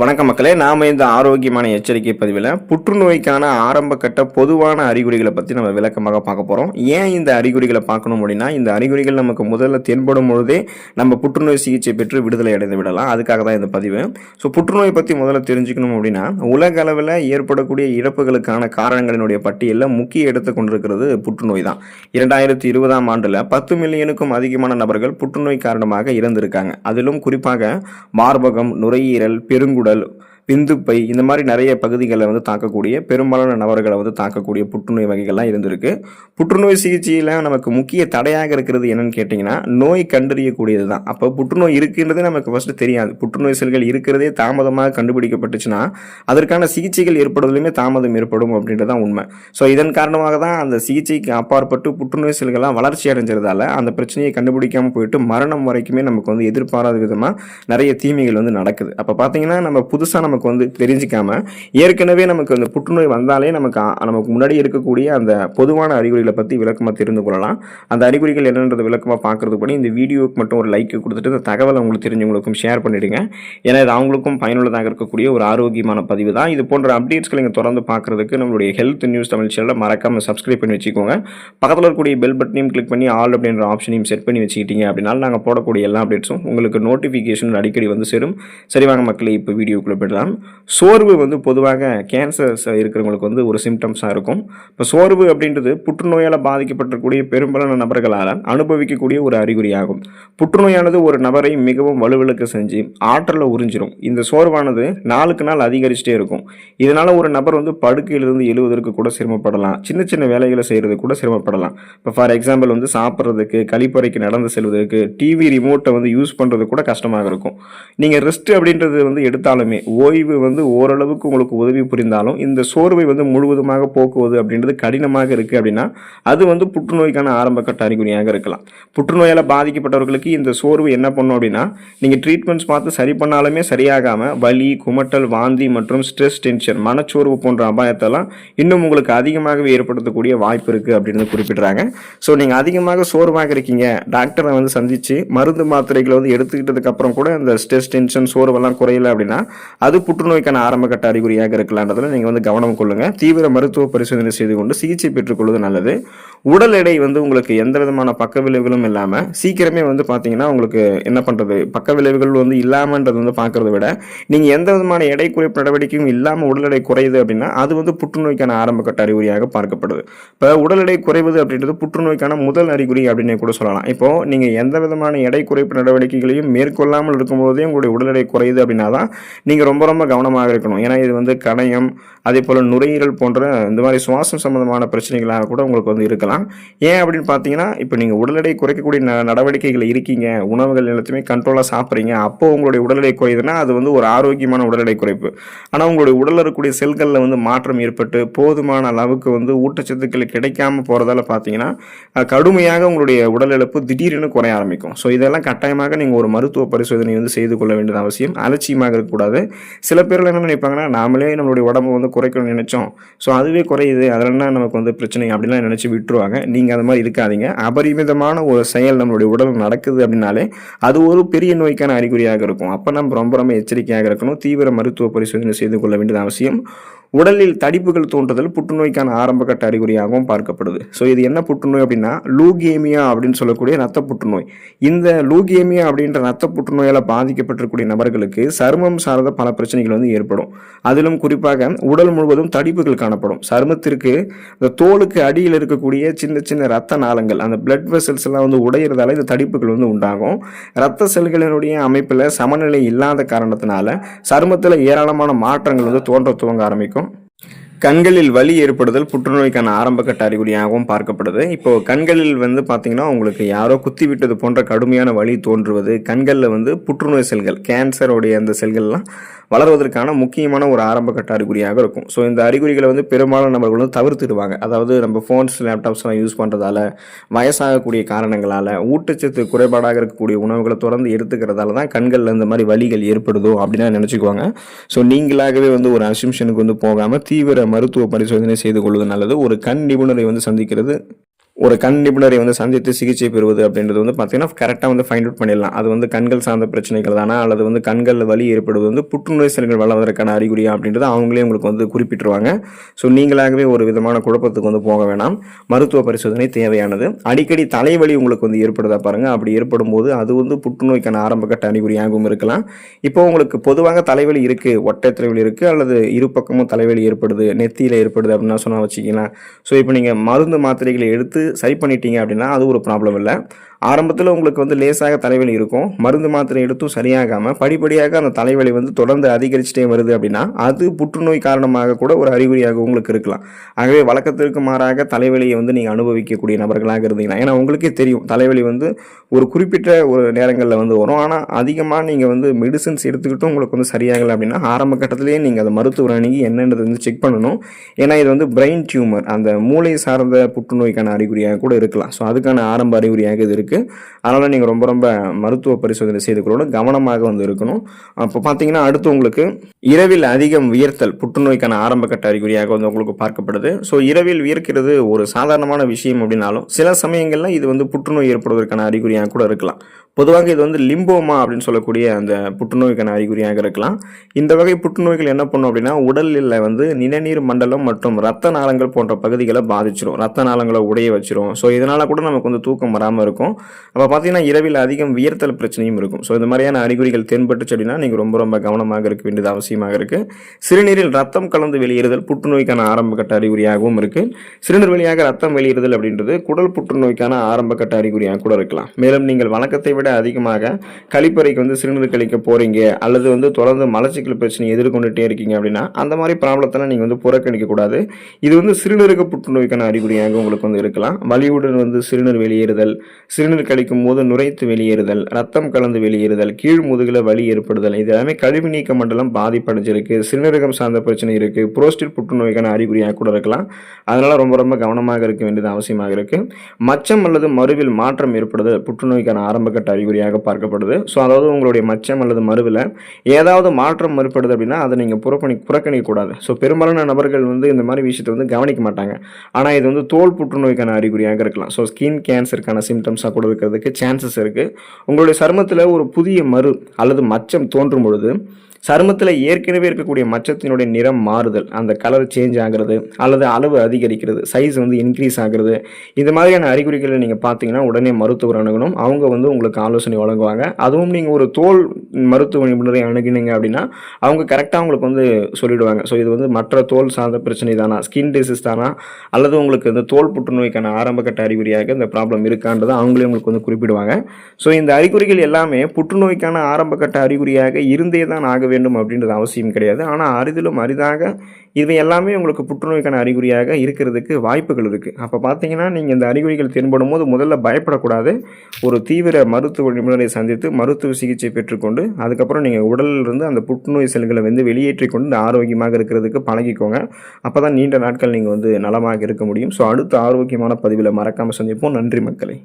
வணக்க மக்களே நாம இந்த ஆரோக்கியமான எச்சரிக்கை பதிவில் புற்றுநோய்க்கான ஆரம்ப கட்ட பொதுவான அறிகுறிகளை பற்றி நம்ம விளக்கமாக பார்க்க போகிறோம் ஏன் இந்த அறிகுறிகளை பார்க்கணும் அப்படின்னா இந்த அறிகுறிகள் நமக்கு முதல்ல தென்படும் பொழுதே நம்ம புற்றுநோய் சிகிச்சை பெற்று விடுதலை அடைந்து விடலாம். அதுக்காக தான் இந்த பதிவு. ஸோ புற்றுநோய் பற்றி முதல்ல தெரிஞ்சுக்கணும் அப்படின்னா உலக அளவில் ஏற்படக்கூடிய இறப்புகளுக்கான காரணங்களினுடைய பட்டியலில் முக்கிய இடத்தை கொண்டிருக்கிறது புற்றுநோய் தான். இரண்டாயிரத்தி இருபதாம் ஆண்டில் பத்து மில்லியனுக்கும் அதிகமான நபர்கள் புற்றுநோய் காரணமாக இறந்திருக்காங்க. அதிலும் குறிப்பாக மார்பகம் நுரையீரல் కూడలు. விந்துப்பை இந்த மாதிரி நிறைய பகுதிகளை வந்து தாக்கக்கூடிய பெரும்பாலான நபர்களை வந்து தாக்கக்கூடிய புற்றுநோய் வகைகள்லாம் இருந்திருக்கு. புற்றுநோய் சிகிச்சையில் நமக்கு முக்கிய தடையாக இருக்கிறது என்னன்னு கேட்டிங்கன்னா நோய் கண்டறியக்கூடியது தான். அப்போ புற்றுநோய் இருக்குன்றதே நமக்கு ஃபஸ்ட்டு தெரியாது. புற்றுநோய் செல்கள் இருக்கிறதே தாமதமாக கண்டுபிடிக்கப்பட்டுச்சுன்னா அதற்கான சிகிச்சைகள் ஏற்படுவதிலுமே தாமதம் ஏற்படும் அப்படின்றது தான் உண்மை. ஸோ இதன் காரணமாக தான் அந்த சிகிச்சைக்கு அப்பாற்பட்டு புற்றுநோய் செல்கள்லாம் வளர்ச்சி அடைஞ்சதால அந்த பிரச்சனையை கண்டுபிடிக்காமல் போயிட்டு மரணம் வரைக்குமே நமக்கு வந்து எதிர்பாராத விதமாக நிறைய தீமைகள் வந்து நடக்குது. அப்போ பார்த்தீங்கன்னா நம்ம புதுசாக நமக்கு வந்து தெரிஞ்சிக்காம ஏற்கனவே நமக்கு அந்த புற்றுநோய் வந்தாலே நமக்கு நமக்கு முன்னாடி இருக்கக்கூடிய அந்த பொதுவான அறிகுறிகளை பற்றி விளக்கமாக தெரிந்து கொள்ளலாம். அந்த அறிகுறிகள் என்னன்றது விளக்கமாக பார்க்குறதுக்கு படி இந்த வீடியோக்கு மட்டும் ஒரு லைக் கொடுத்துட்டு இந்த தகவலை உங்களுக்கு தெரிஞ்சவங்களுக்கும் ஷேர் பண்ணிவிடுங்க ஏன்னா இது அவங்களுக்கும் பயனுள்ளதாக இருக்கக்கூடிய ஒரு ஆரோக்கியமான பதிவு தான். இது போன்ற அப்டேட்ஸ்களை நீங்கள் தொடர்ந்து பார்க்குறதுக்கு நம்மளுடைய ஹெல்த் நியூஸ் தமிழ் சேனலை மறக்காமல் சப்ஸ்கிரைப் பண்ணி வச்சுக்கோங்க. பக்கத்தில் இருக்கக்கூடிய பெல் பட்டனையும் கிளிக் பண்ணி ஆல் அப்படின்ற ஆப்ஷனையும் செட் பண்ணி வச்சுக்கிட்டீங்க அப்படின்னாலும் நாங்கள் போடக்கூடிய எல்லா அப்டேட்ஸும் உங்களுக்கு நோட்டிஃபிகேஷன் அடிக்கடி வந்து சேரும். சரி வாங்க மக்களே இப்போ வீடியோக்குள்ளே போயிடலாம். சோர்வு வந்து பொதுவாக கேன்சர்ஸ் இருக்கிறவங்களுக்கு வந்து ஒரு சிம்டம்ஸாக இருக்கும். இப்போ சோர்வு அப்படின்றது புற்றுநோயால் பாதிக்கப்பட்டக்கூடிய பெரும்பாலான நபர்களால் அனுபவிக்கக்கூடிய ஒரு அறிகுறியாகும். புற்றுநோயானது ஒரு நபரை மிகவும் வலுவிழக்க செஞ்சு ஆற்றலை உறிஞ்சிரும். இந்த சோர்வானது நாளுக்கு நாள் அதிகரிச்சுட்டே இருக்கும். இதனால் ஒரு நபர் வந்து படுக்கையிலிருந்து எழுவதற்கு கூட சிரமப்படலாம். சின்ன சின்ன வேலைகளை செய்கிறது கூட சிரமப்படலாம். இப்போ ஃபார் எக்ஸாம்பிள் வந்து சாப்பிட்றதுக்கு கழிப்பறைக்கு நடந்து செல்வதற்கு டிவி ரிமோட்டை வந்து யூஸ் பண்ணுறது கூட கஷ்டமாக இருக்கும். நீங்கள் ரெஸ்ட் அப்படின்றது வந்து எடுத்தாலுமே ஓய்வு வந்து ஓரளவுக்கு உங்களுக்கு உதவி புரிந்தாலும் இந்த சோர்வை வந்து முழுவதுமாக போக்குவது அப்படின்றது கடினமாக இருக்குது அப்படின்னா அது வந்து புற்றுநோய்க்கான ஆரம்ப கட்ட அறிகுறியாக இருக்கலாம். புற்றுநோயால் பாதிக்கப்பட்டவர்களுக்கு இந்த சோர்வு என்ன பண்ணும் அப்படின்னா நீங்கள் ட்ரீட்மெண்ட்ஸ் பார்த்து சரி பண்ணாலுமே சரியாகாமல் வலி குமட்டல் வாந்தி மற்றும் ஸ்ட்ரெஸ் டென்ஷன் மனச்சோர்வு போன்ற அபாயத்தெல்லாம் இன்னும் உங்களுக்கு அதிகமாகவே ஏற்படுத்தக்கூடிய வாய்ப்பு இருக்குது அப்படின்னு குறிப்பிடுறாங்க. ஸோ நீங்கள் அதிகமாக சோர்வாக இருக்கீங்க டாக்டரை வந்து சந்தித்து மருந்து மாத்திரைகளை வந்து எடுத்துக்கிட்டதுக்கப்புறம் கூட இந்த ஸ்ட்ரெஸ் டென்ஷன் சோர்வெல்லாம் குறையல அப்படின்னா அது புற்றுநோய்க்கான ஆரம்ப கட்ட அறிகுறியாக இருக்கலான்றதுல நீங்கள் வந்து கவனம் கொள்ளுங்கள் தீவிர மருத்துவ பரிசோதனை செய்து கொண்டு சிகிச்சை பெற்றுக்கொள்வது நல்லது. உடல் எடை வந்து உங்களுக்கு எந்த விதமான பக்க விளைவுகளும் இல்லாமல் சீக்கிரமே வந்து பார்த்தீங்கன்னா உங்களுக்கு என்ன பண்ணுறது பக்க விளைவுகள் வந்து இல்லாமன்றது வந்து பார்க்குறத விட நீங்கள் எந்த விதமான எடை குறைப்பு நடவடிக்கையும் இல்லாமல் உடல் எடை குறையுது அப்படின்னா அது வந்து புற்றுநோய்க்கான ஆரம்ப கட்ட அறிகுறியாக பார்க்கப்படுது. இப்போ உடல் எடை குறைவது அப்படின்றது புற்றுநோய்க்கான முதல் அறிகுறி அப்படின்னு கூட சொல்லலாம். இப்போ நீங்கள் எந்த விதமான எடை குறைப்பு நடவடிக்கைகளையும் மேற்கொள்ளாமல் இருக்கும்போதே உங்களுடைய உடல் எடை குறையுது அப்படின்னா தான் நீங்கள் ரொம்ப ரொம்ப கவனமாக இருக்கணும். ஏன்னா இது வந்து கடையம் அதே போல் நுரையீரல் போன்ற இந்த மாதிரி சுவாசம் சம்மந்தமான பிரச்சனைகளாக கூட உங்களுக்கு வந்து இருக்கலாம். ஏன் அப்படின்னு பார்த்தீங்கன்னா இப்போ நீங்கள் உடல் எடை குறைக்கக்கூடிய ந நடவடிக்கைகள் இருக்கீங்க. உணவுகள் எல்லாத்தையுமே கண்ட்ரோலாக சாப்பிட்றீங்க. அப்போ உங்களுடைய உடல் எடை குறையுதுன்னா அது வந்து ஒரு ஆரோக்கியமான உடல் எடை குறைப்பு. ஆனால் உங்களுடைய உடலில் இருக்கக்கூடிய செல்களில் வந்து மாற்றம் ஏற்பட்டு போதுமான அளவுக்கு வந்து ஊட்டச்சத்துக்கள் கிடைக்காம போகிறதால பார்த்தீங்கன்னா கடுமையாக உங்களுடைய உடல் இழப்பு திடீரென குறைய ஆரம்பிக்கும். ஸோ இதெல்லாம் கட்டாயமாக நீங்கள் ஒரு மருத்துவ பரிசோதனை வந்து செய்து கொள்ள வேண்டியது அவசியம். அலட்சியமாக இருக்கக்கூடாது. சில பேரில் என்ன நினைப்பாங்கன்னா நாமளே நம்மளுடைய உடம்பை வந்து குறைக்கணும்னு நினச்சோம். ஸோ அதுவே குறையுது. அதெல்லாம் நமக்கு வந்து பிரச்சனை அப்படிலாம் நினச்சி விட்டுருவாங்க. நீங்கள் அந்த மாதிரி இருக்காதீங்க. அபரிமிதமான ஒரு செயல் நம்மளுடைய உடல் நடக்குது அப்படின்னாலே அது ஒரு பெரிய நோய்க்கான அறிகுறியாக இருக்கும். அப்போ நம்ம ரொம்ப ரொம்ப எச்சரிக்கையாக இருக்கணும். தீவிர மருத்துவ பரிசோதனை செய்து கொள்ள வேண்டியது அவசியம். உடலில் தடிப்புகள் தோன்றுதல் புற்றுநோய்க்கான ஆரம்ப கட்ட அறிகுறியாகவும் பார்க்கப்படுது. ஸோ இது என்ன புற்றுநோய் அப்படின்னா லூகேமியா அப்படின்னு சொல்லக்கூடிய ரத்த புற்றுநோய். இந்த லூகேமியா அப்படின்ற ரத்த புற்றுநோயால் பாதிக்கப்பட்டிருக்கக்கூடிய நபர்களுக்கு சருமம் சார்ந்த பல பிரச்சனை பிரச்சனைகள் வந்து ஏற்படும். அதிலும் குறிப்பாக உடல் முழுவதும் தடிப்புகள் காணப்படும். சருமத்திற்கு இந்த தோலுக்கு அடியில் இருக்கக்கூடிய சின்ன சின்ன ரத்த நாளங்கள் அந்த பிளட் வெசல்ஸ் எல்லாம் வந்து உடையிறதால இந்த தடிப்புகள் வந்து உண்டாகும். ரத்த செல்களினுடைய அமைப்பில் சமநிலை இல்லாத காரணத்தினால சருமத்தில் ஏராளமான மாற்றங்கள் வந்து தோன்ற துவங்க ஆரம்பிக்கும். கண்களில் வலி ஏற்படுதல் புற்றுநோய்க்கான ஆரம்ப கட்ட அறிகுறியாகவும் பார்க்கப்படுது. இப்போ கண்களில் வந்து பார்த்தீங்கன்னா உங்களுக்கு யாரோ குத்தி விட்டது போன்ற கடுமையான வலி தோன்றுவது கண்களில் வந்து புற்றுநோய் செல்கள் கேன்சருடைய அந்த செல்கள்லாம் வளர்வதற்கான முக்கியமான ஒரு ஆரம்ப கட்ட அறிகுறியாக இருக்கும். ஸோ இந்த அறிகுறிகளை வந்து பெரும்பாலான நபர்கள் வந்து தவிர்த்துடுவாங்க. அதாவது நம்ம ஃபோன்ஸ் லேப்டாப்ஸ்லாம் யூஸ் பண்ணுறதால வயசாகக்கூடிய காரணங்களால் ஊட்டச்சத்து குறைபாடாக இருக்கக்கூடிய உணவுகளை தொடர்ந்து எடுத்துக்கிறதால தான் கண்களில் இந்த மாதிரி வலிகள் ஏற்படுதோ அப்படின்னு நினச்சிக்குவாங்க. ஸோ நீங்களாகவே வந்து ஒரு அசிம்ஷனுக்கு வந்து போகாமல் தீவிர மருத்துவ பரிசோதனை செய்து கொள்வது நல்லது. ஒரு கண் நிபுணரை வந்து சந்திக்கிறது ஒரு கண் நிபுணரை வந்து சந்தித்து சிகிச்சை பெறுவது அப்படின்றது வந்து பார்த்தீங்கன்னா கரெக்டாக வந்து ஃபைண்ட் அவுட் பண்ணிடலாம். அது வந்து கண்கள் சார்ந்த பிரச்சனைகள் தானா? அல்லது வந்து கண்களில் வலி ஏற்படுவது வந்து புற்றுநோய் செல்கள் வளர்வதற்கான அறிகுறியா அப்படின்றத அவங்களே உங்களுக்கு வந்து குறிப்பிட்டுருவாங்க. ஸோ நீங்களாகவே ஒரு விதமான குழப்பத்துக்கு வந்து போக வேணாம். மருத்துவ பரிசோதனை தேவையானது. அடிக்கடி தலைவலி உங்களுக்கு வந்து ஏற்படுதா பாருங்கள் அப்படி ஏற்படும் போது அது வந்து புற்றுநோய்க்கான ஆரம்பகட்ட அறிகுறியாகவும் இருக்கலாம். இப்போ உங்களுக்கு பொதுவாக தலைவலி இருக்குது ஒட்டை தலைவலி இருக்குது அல்லது இரு பக்கமும் தலைவலி ஏற்படுது. நெத்தியில் ஏற்படுது அப்படின்னா சொன்னால் வச்சுக்கலாம் ஸோ இப்போ நீங்கள் மருந்து மாத்திரைகளை எடுத்து சரி பண்ணிட்டீங்க அப்படின்னா அது ஒரு ப்ராப்ளம் இல்லை. ஆரம்பத்தில் உங்களுக்கு வந்து லேசாக தலைவலி இருக்கும். மருந்து மாத்திரை எடுத்தும் சரியாகாமல் படிப்படியாக அந்த தலைவலி வந்து தொடர்ந்து அதிகரிச்சுட்டே வருது அப்படின்னா அது புற்றுநோய் காரணமாக கூட ஒரு அறிகுறியாக உங்களுக்கு இருக்கலாம். ஆகவே வழக்கத்திற்கு மாறாக தலைவலியை வந்து நீங்கள் அனுபவிக்கக்கூடிய நபர்களாக இருந்தீங்கன்னா ஏன்னா உங்களுக்கே தெரியும் தலைவலி வந்து ஒரு குறிப்பிட்ட ஒரு நேரங்களில் வந்து வரும். ஆனால் அதிகமாக நீங்கள் வந்து மெடிசன்ஸ் எடுத்துக்கிட்டும் உங்களுக்கு வந்து சரியாகலை அப்படின்னா ஆரம்ப கட்டத்திலேயே நீங்கள் அந்த மருத்துவர் அணுகி என்னன்றது வந்து செக் பண்ணணும். ஏன்னா இது வந்து பிரெயின் டியூமர் அந்த மூளை சார்ந்த புற்றுநோய்க்கான அறிகுறியாக கூட இருக்கலாம். ஸோ அதுக்கான ஆரம்ப அறிகுறியாக இது இருக்குது அதனால் நீங்கள் ரொம்ப ரொம்ப மருத்துவ பரிசோதனை செய்து கொள்ளணும். கவனமாக வந்து இருக்கணும். அப்போ பார்த்தீங்கன்னா அடுத்து உங்களுக்கு இரவில் அதிகம் வியர்த்தல் புற்றுநோய்க்கான ஆரம்ப கட்ட அறிகுறியாக வந்து உங்களுக்கு பார்க்கப்படுது. ஸோ இரவில் வியர்க்கிறது ஒரு சாதாரணமான விஷயம் அப்படின்னாலும் சில சமயங்களில் இது வந்து புற்றுநோய் ஏற்படுவதற்கான அறிகுறியாக கூட இருக்கலாம். பொதுவாக இது வந்து லிம்போமா அப்படின்னு சொல்லக்கூடிய அந்த புற்றுநோய்க்கான அறிகுறியாக இருக்கலாம். இந்த வகை புற்றுநோய்கள் என்ன பண்ணும் அப்படின்னா உடலில் வந்து நிணநீர் மண்டலம் மற்றும் ரத்த நாளங்கள் போன்ற பகுதிகளை பாதிச்சிடும் ரத்த நாளங்களை உடைய வச்சிரும். ஸோ இதனால் கூட நமக்கு வந்து தூக்கம் வராமல் இருக்கும். அப்போ பார்த்தீங்கன்னா இரவில் அதிகம் வியர்த்தல் பிரச்சனையும் இருக்கும். ஸோ இந்த மாதிரியான அறிகுறிகள் தென்பட்டுச்சு அப்படின்னா நீங்கள் ரொம்ப ரொம்ப கவனமாக இருக்க வேண்டியது அவசியமாக இருக்குது சிறுநீரில் ரத்தம் கலந்து வெளியேறுதல் புற்றுநோய்க்கான ஆரம்ப கட்ட அறிகுறியாகவும் இருக்குது சிறுநீர் வழியாக ரத்தம் வெளியேறுதல் அப்படின்றது குடல் புற்றுநோய்க்கான ஆரம்ப கட்ட அறிகுறியாக கூட இருக்கலாம். மேலும் நீங்கள் வழக்கத்தை விட அதிகமாக கழிப்பறைக்கு வந்து சிறுநீர் கழிக்க போகிறீங்க அல்லது வந்து தொடர்ந்து மலச்சிக்கல் பிரச்சனை எதிர்கொண்டுட்டே இருக்கீங்க அப்படின்னா அந்த மாதிரி ப்ராப்ளத்தெல்லாம் நீங்கள் வந்து புறக்கணிக்கக்கூடாது இது வந்து சிறுநீரக புற்றுநோய்க்கான அறிகுறியாக உங்களுக்கு வந்து இருக்கலாம். வலியுடன் வந்து சிறுநீர் வெளியேறுதல் சிறுநீர் கழிக்கும் போது நுரைத்து வெளியேறுதல் ரத்தம் கலந்து வெளியேறுதல் கீழ் முதுகில் வலி ஏற்படுதல் இது எல்லாமே கழிவு நீக்க மண்டலம் பாதிப்படைஞ்சிருக்கு. சிறுநீரகம் சார்ந்த பிரச்சனை இருக்குது புரோஸ்டிட் புற்றுநோய்க்கான அறிகுறியாக கூட இருக்கலாம். அதனால் ரொம்ப ரொம்ப கவனமாக இருக்க வேண்டியது அவசியமாக இருக்குது மச்சம் அல்லது மருவில் மாற்றம் ஏற்படுது. புற்றுநோய்க்கான ஆரம்பகட்ட அறிகுறியாக பார்க்கப்படுது. ஸோ அதாவது உங்களுடைய மச்சம் அல்லது மருவில் ஏதாவது மாற்றம் ஏற்படுது அப்படின்னா அதை நீங்கள் புறக்கணி புறக்கணிக்கக்கூடாது. ஸோ பெரும்பாலான நபர்கள் வந்து இந்த மாதிரி விஷயத்தை வந்து கவனிக்க மாட்டாங்க. ஆனால் இது வந்து தோல் புற்றுநோய்க்கான அறிகுறியாக இருக்கலாம். ஸோ ஸ்கின் கேன்சருக்கான சிம்டம்ஸாக கூட இருக்கிறதுக்கு சான்சஸ் இருக்குது உங்களுடைய சருமத்தில் ஒரு புதிய மறு அல்லது மச்சம் தோன்றும் பொழுது சருமத்தில் ஏற்கனவே இருக்கக்கூடிய மச்சத்தினுடைய நிறம் மாறுதல். அந்த கலர் சேஞ்ச் ஆகிறது அல்லது அளவு அதிகரிக்கிறது சைஸ் வந்து இன்க்ரீஸ் ஆகிறது. இந்த மாதிரியான அறிகுறிகளை நீங்கள் பார்த்தீங்கன்னா உடனே மருத்துவர் அணுகணும். அவங்க வந்து உங்களுக்கு ஆலோசனை வழங்குவாங்க. அதுவும் நீங்கள் ஒரு தோல் மருத்துவ நிபுணரை அணுகினீங்க அப்படின்னா அவங்க கரெக்டாக உங்களுக்கு வந்து சொல்லிடுவாங்க. ஸோ இது வந்து மற்ற தோல் சார்ந்த பிரச்சனை தானா? ஸ்கின் டிசீஸ் தானா? அல்லது உங்களுக்கு இந்த தோல் புற்றுநோய்க்கான ஆரம்பகட்ட அறிகுறியாக இந்த ப்ராப்ளம் இருக்கான்றதை அவங்களே உங்களுக்கு வந்து குறிப்பிடுவாங்க. ஸோ இந்த அறிகுறிகள் எல்லாமே புற்றுநோய்க்கான ஆரம்பகட்ட அறிகுறியாக இருந்தே தான் ஆக வேண்டும் அப்படின்றது அவசியம் கிடையாது. ஆனால் அரிதிலும் அரிதாக இவை எல்லாமே உங்களுக்கு புற்றுநோய்க்கான அறிகுறியாக இருக்கிறதுக்கு வாய்ப்புகள் இருக்குது அப்போ பார்த்தீங்கன்னா நீங்கள் இந்த அறிகுறிகள் தென்படும் போது முதல்ல பயப்படக்கூடாது. ஒரு தீவிர மருத்துவ நிபுணரை சந்தித்து மருத்துவ சிகிச்சை பெற்றுக்கொண்டு அதுக்கப்புறம் நீங்கள் உடலில் இருந்து அந்த புற்றுநோய் செல்களை வந்து வெளியேற்றி கொண்டு ஆரோக்கியமாக இருக்கிறதுக்கு பழகிக்கோங்க. அப்போ தான் நீண்ட நாட்கள் நீங்கள் வந்து நலமாக இருக்க முடியும். ஸோ அடுத்த ஆரோக்கியமான பதிவில் மறக்காமல் சந்திப்போம். நன்றி மக்களை.